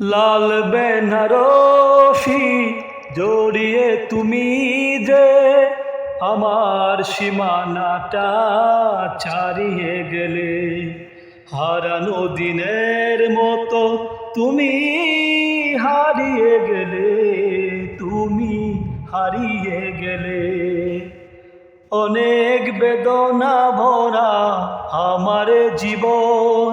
লাল বেনারসি জড়িয়ে তুমি যে আমার সীমানাটা ছাড়িয়ে গেলে। হারানো দিনের মতো তুমি হারিয়ে গেলে, তুমি হারিয়ে গেলে। অনেক বেদনা ভরা আমার জীবন